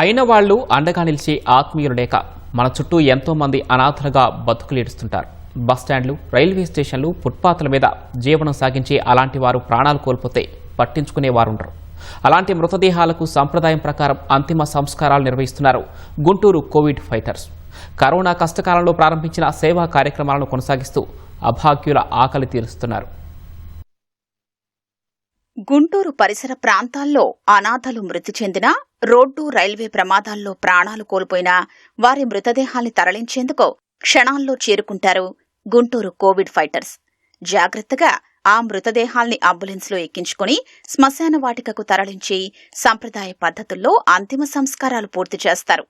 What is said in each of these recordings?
అయిన వాళ్ళు అండగా నిలిచే ఆత్మీయులు లేక మన చుట్టూ ఎంతో మంది అనాథలుగా బతుకులేడుస్తుంటారు. బస్టాండ్లు రైల్వే స్టేషన్లు ఫుట్పాత్ల మీద జీవనం సాగించే అలాంటి వారు ప్రాణాలు కోల్పోతే పట్టించుకునేవారుండరు అలాంటి మృతదేహాలకు సంప్రదాయం ప్రకారం అంతిమ సంస్కారాలు నిర్వహిస్తున్నారు గుంటూరు కోవిడ్ ఫైటర్స్. కరోనా కష్టకాలంలో ప్రారంభించిన సేవా కార్యక్రమాలను కొనసాగిస్తూ అభాగ్యుల ఆకలి తీరుస్తున్నారు. గుంటూరు పరిసర ప్రాంతాల్లో అనాథలు మృతి చెందిన రోడ్డు రైల్వే ప్రమాదాల్లో ప్రాణాలు కోల్పోయిన వారి మృతదేహాల్ని తరలించేందుకు క్షణాల్లో చేరుకుంటారు గుంటూరు కోవిడ్ ఫైటర్స్. జాగ్రత్తగా ఆ మృతదేహాల్ని అంబులెన్స్లో ఎక్కించుకుని శ్మశాన వాటికకు తరలించి సంప్రదాయ పద్ధతుల్లో అంతిమ సంస్కారాలు పూర్తి చేస్తారు.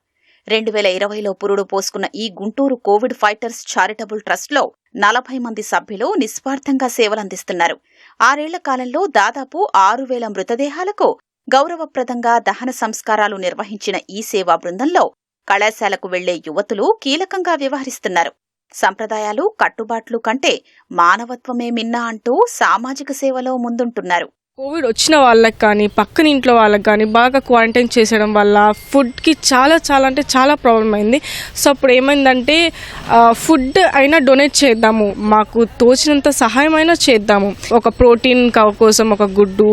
రెండు వేల ఇరవైలో పురుడు పోసుకున్న ఈ గుంటూరు కోవిడ్ ఫైటర్స్ చారిటబుల్ ట్రస్ట్లో నలభై మంది సభ్యులు నిస్వార్థంగా సేవలందిస్తున్నారు. ఆరేళ్ళ కాలంలో దాదాపు ఆరు వేల మృతదేహాలకు గౌరవప్రదంగా దహన సంస్కారాలు నిర్వహించిన ఈ సేవా బృందంలో కళాశాలకు వెళ్ళే యువతులు కీలకంగా వ్యవహరిస్తున్నారు. సంప్రదాయాలు కట్టుబాట్లు కంటే మానవత్వమే మిన్నా అంటూ సామాజిక సేవలో ముందుంటున్నారు. కోవిడ్ వచ్చిన వాళ్ళకి కానీ పక్కన ఇంట్లో వాళ్ళకి కానీ బాగా క్వారంటైన్ చేసేయడం వల్ల ఫుడ్కి చాలా చాలా అంటే చాలా ప్రాబ్లం అయింది. సో అప్పుడు ఏమైందంటే ఫుడ్ అయినా డొనేట్ చేద్దాము. మాకు తోచినంత సహాయం అయినా చేద్దాము. ఒక ప్రోటీన్ కోసం ఒక గుడ్డు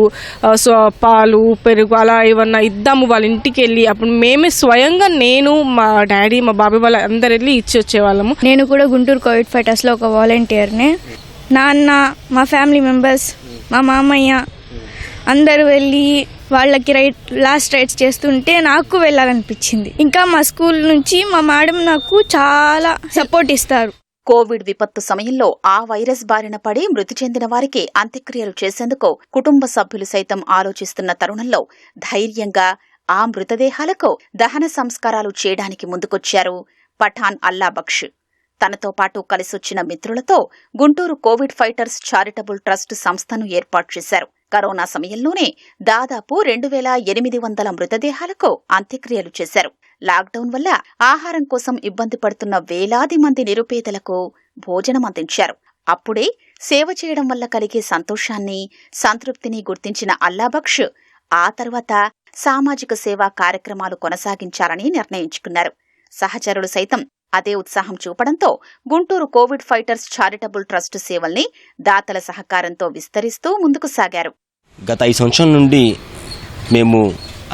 సో పాలు పెరుగు అలా ఏమన్నా ఇద్దాము వాళ్ళ ఇంటికి వెళ్ళి. అప్పుడు మేమే స్వయంగా నేను మా డాడీ మా బాబాయ్ వాళ్ళ అందరు వెళ్ళి ఇచ్చి వచ్చేవాళ్ళము. నేను కూడా గుంటూరు కోవిడ్ ఫైటర్స్లో ఒక వాలంటీర్ని నాన్న మా ఫ్యామిలీ మెంబర్స్ మా మామయ్య అందరూ వెళ్ళి వాళ్ళకి రైట్ లాస్ట్ రైడ్స్ చేస్తుంటే నాకు వెళ్ళాలనిపించింది. ఇంకా మా స్కూల్ నుంచి మా మేడం నాకు చాలా సపోర్ట్ ఇస్తారు. కోవిడ్ విపత్తు సమయంలో ఆ వైరస్ బారిన పడి మృతి చెందిన వారికి అంత్యక్రియలు చేసేందుకు కుటుంబ సభ్యులు సైతం ఆలోచిస్తున్న తరుణంలో ధైర్యంగా ఆ మృతదేహాలకు దహన సంస్కారాలు చేయడానికి ముందుకొచ్చారు పఠాన్ అల్లాబక్ష్ తనతో పాటు కలిసొచ్చిన మిత్రులతో Guntur covid fighters charitable trust సంస్థను ఏర్పాటు చేశారు. కరోనా సమయంలోనే దాదాపు రెండు వేల ఎనిమిది వందల మృతదేహాలకు అంత్యక్రియలు చేశారు. లాక్డౌన్ వల్ల ఆహారం కోసం ఇబ్బంది పడుతున్న వేలాది మంది నిరుపేదలకు భోజనం అందించారు. అప్పుడే సేవ చేయడం వల్ల కలిగే సంతోషాన్ని సంతృప్తిని గుర్తించిన అల్లాబక్ష్ ఆ తర్వాత సామాజిక సేవా కార్యక్రమాలు కొనసాగించాలని నిర్ణయించుకున్నారు. సహచరులు సైతం అదే ఉత్సాహం చూపడంతో Guntur covid fighters charitable trust సేవల్ని దాతల సహకారంతో విస్తరిస్తూ ముందుకు సాగారు. గత ఐదు సంవత్సరాల నుండి మేము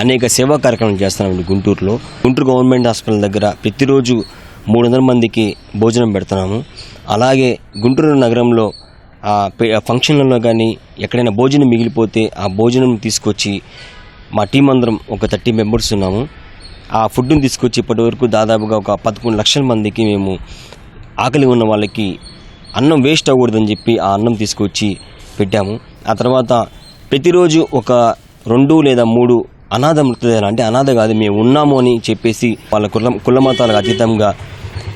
అనేక సేవా కార్యక్రమాలు చేస్తున్నామండి గుంటూరులో. గుంటూరు గవర్నమెంట్ హాస్పిటల్ దగ్గర ప్రతిరోజు మూడు వందల మందికి భోజనం పెడుతున్నాము. అలాగే గుంటూరు నగరంలో ఆ ఫంక్షన్లలో కానీ ఎక్కడైనా భోజనం మిగిలిపోతే ఆ భోజనం తీసుకొచ్చి మా టీం అందరం ఒక థర్టీ మెంబర్స్ ఉన్నాము. ఆ ఫుడ్ని తీసుకొచ్చి ఇప్పటివరకు దాదాపుగా ఒక పదకొండు లక్షల మందికి మేము ఆకలి ఉన్న వాళ్ళకి అన్నం వేస్ట్ అవ్వకూడదని చెప్పి ఆ అన్నం తీసుకొచ్చి పెట్టాము. ఆ తర్వాత ప్రతిరోజు ఒక రెండు లేదా మూడు అనాథ మృతదేహాలు అంటే అనాథ కాదు మేము ఉన్నాము అని చెప్పేసి వాళ్ళ కుల కుల మతాలకు అతీతంగా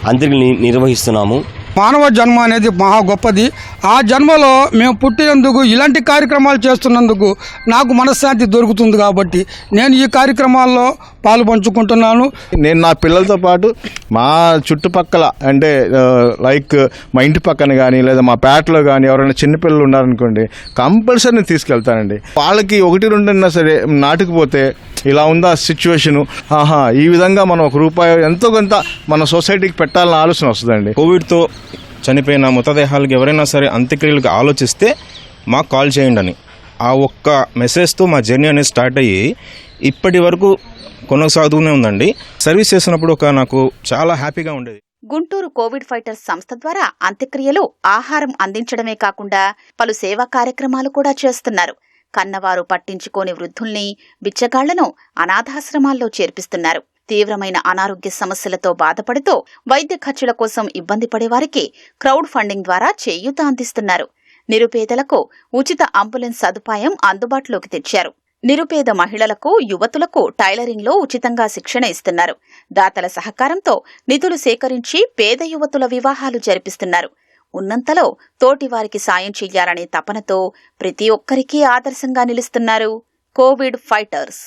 అంత్యక్రియలు నిర్వహిస్తున్నాము. మానవ జన్మ అనేది మహా గొప్పది. ఆ జన్మలో మేము పుట్టినందుకు ఇలాంటి కార్యక్రమాలు చేస్తున్నందుకు నాకు మనశ్శాంతి దొరుకుతుంది కాబట్టి నేను ఈ కార్యక్రమాల్లో పాలు పంచుకుంటున్నాను. నేను నా పిల్లలతో పాటు మా చుట్టుపక్కల అంటే లైక్ మా ఇంటి పక్కన కానీ లేదా మా పేటలో కానీ ఎవరైనా చిన్నపిల్లలు ఉన్నారనుకోండి కంపల్సరీ నేను తీసుకెళ్తానండి వాళ్ళకి ఒకటి రెండు అయినా సరే నాటుకుపోతే ఇలా ఉందా సిచ్యువేషను? ఆహా ఈ విధంగా మనం ఒక రూపాయి ఎంతో కొంత మన సొసైటీకి పెట్టాలన్న ఆలోచన వస్తుందండి. కోవిడ్తో చనిపోయిన మృతదేహాలకు ఎవరైనా సరే అంత్యక్రియలకు ఆలోచిస్తే మాకు కాల్ చేయండి అని. ఆ ఒక్క మెసేజ్తో మా జర్నీ అనేది స్టార్ట్ అయ్యి ఇప్పటి వరకు కొనసాగుతూనే ఉందండి. సర్వీస్ చేసినప్పుడు ఒక నాకు చాలా హ్యాపీగా ఉండేది. గుంటూరు కోవిడ్ ఫైటర్స్ సంస్థ ద్వారా అంత్యక్రియలు ఆహారం అందించడమే కాకుండా పలు సేవా కార్యక్రమాలు కూడా చేస్తున్నారు. కన్నవారు పట్టించుకోని వృద్ధుల్ని బిచ్చగాళ్ళను అనాథాశ్రమాల్లో చేర్పిస్తున్నారు. తీవ్రమైన అనారోగ్య సమస్యలతో బాధపడుతూ వైద్య ఖర్చుల కోసం ఇబ్బంది పడేవారికి క్రౌడ్ ఫండింగ్ ద్వారా చేయూత అందిస్తున్నారు. నిరుపేదలకు ఉచిత అంబులెన్స్ సదుపాయం అందుబాటులోకి తెచ్చారు. నిరుపేద మహిళలకు యువతులకు టైలరింగ్లో ఉచితంగా శిక్షణ ఇస్తున్నారు. దాతల సహకారంతో నిధులు సేకరించి పేద యువతుల వివాహాలు జరిపిస్తున్నారు. ఉన్నంతలో తోటివారికి సాయం చెయ్యాలనే తపనతో ప్రతి ఒక్కరికీ ఆదర్శంగా నిలుస్తున్నారు కోవిడ్ ఫైటర్స్.